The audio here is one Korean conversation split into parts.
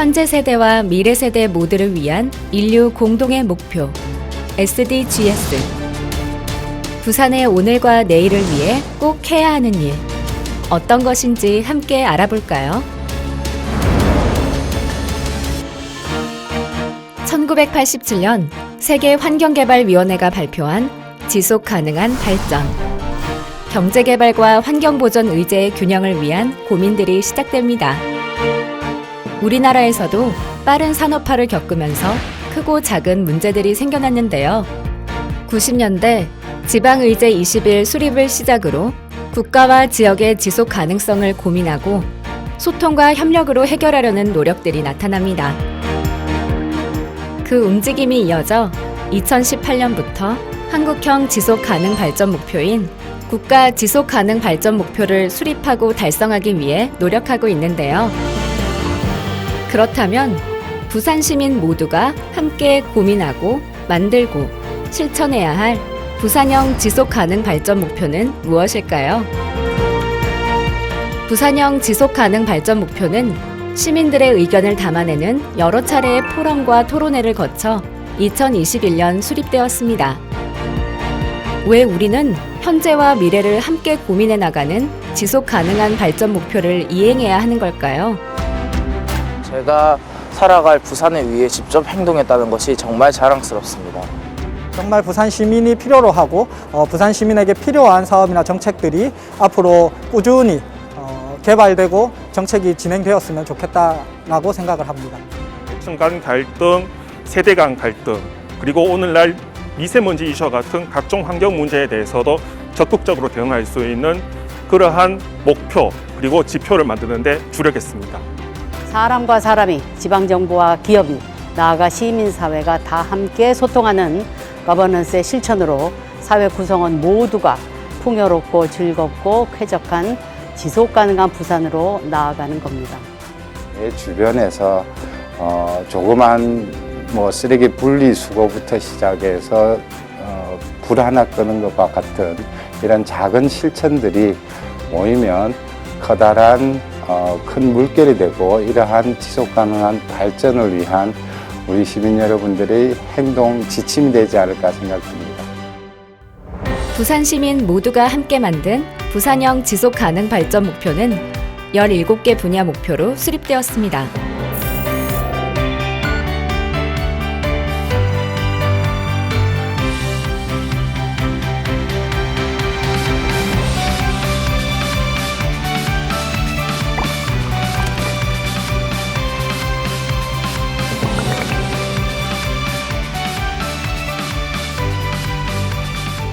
현재 세대와 미래 세대 모두를 위한 인류 공동의 목표 SDGs 부산의 오늘과 내일을 위해 꼭 해야 하는 일 어떤 것인지 함께 알아볼까요? 1987년 세계 환경개발위원회가 발표한 지속 가능한 발전. 경제개발과 환경보전 의제의 균형을 위한 고민들이 시작됩니다. 우리나라에서도 빠른 산업화를 겪으면서 크고 작은 문제들이 생겨났는데요. 90년대 지방의제 20일 수립을 시작으로 국가와 지역의 지속 가능성을 고민하고 소통과 협력으로 해결하려는 노력들이 나타납니다. 그 움직임이 이어져 2018년부터 한국형 지속 가능 발전 목표인 국가 지속 가능 발전 목표를 수립하고 달성하기 위해 노력하고 있는데요. 그렇다면 부산 시민 모두가 함께 고민하고 만들고 실천해야 할 부산형 지속 가능 발전 목표는 무엇일까요? 부산형 지속 가능 발전 목표는 시민들의 의견을 담아내는 여러 차례의 포럼과 토론회를 거쳐 2021년 수립되었습니다. 왜 우리는 현재와 미래를 함께 고민해 나가는 지속 가능한 발전 목표를 이행해야 하는 걸까요? 제가 살아갈 부산을 위해 직접 행동했다는 것이 정말 자랑스럽습니다. 정말 부산 시민이 필요로 하고 어, 부산 시민에게 필요한 사업이나 정책들이 앞으로 꾸준히 어, 개발되고 정책이 진행되었으면 좋겠다라고 생각을 합니다. 층 간 갈등, 세대 간 갈등, 그리고 오늘날 미세먼지 이슈와 같은 각종 환경 문제에 대해서도 적극적으로 대응할 수 있는 그러한 목표 그리고 지표를 만드는 데 주력했습니다. 사람과 사람이 지방정부와 기업이 나아가 시민사회가 다 함께 소통하는 거버넌스의 실천으로 사회 구성원 모두가 풍요롭고 즐겁고 쾌적한 지속 가능한 부산으로 나아가는 겁니다. 내 주변에서 어, 조그만 뭐 쓰레기 분리 수거부터 시작해서 어, 불 하나 끄는 것과 같은 이런 작은 실천들이 모이면 커다란 어, 큰 물결이 되고 이러한 지속 가능한 발전을 위한 우리 시민 여러분들의 행동 지침이 되지 않을까 생각합니다. 부산 시민 모두가 함께 만든 부산형 지속 가능 발전 목표는 17개 분야 목표로 수립되었습니다.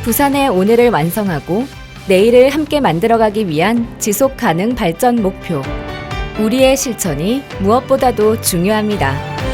부산의 오늘을 완성하고 내일을 함께 만들어가기 위한 지속 가능 발전 목표. 우리의 실천이 무엇보다도 중요합니다.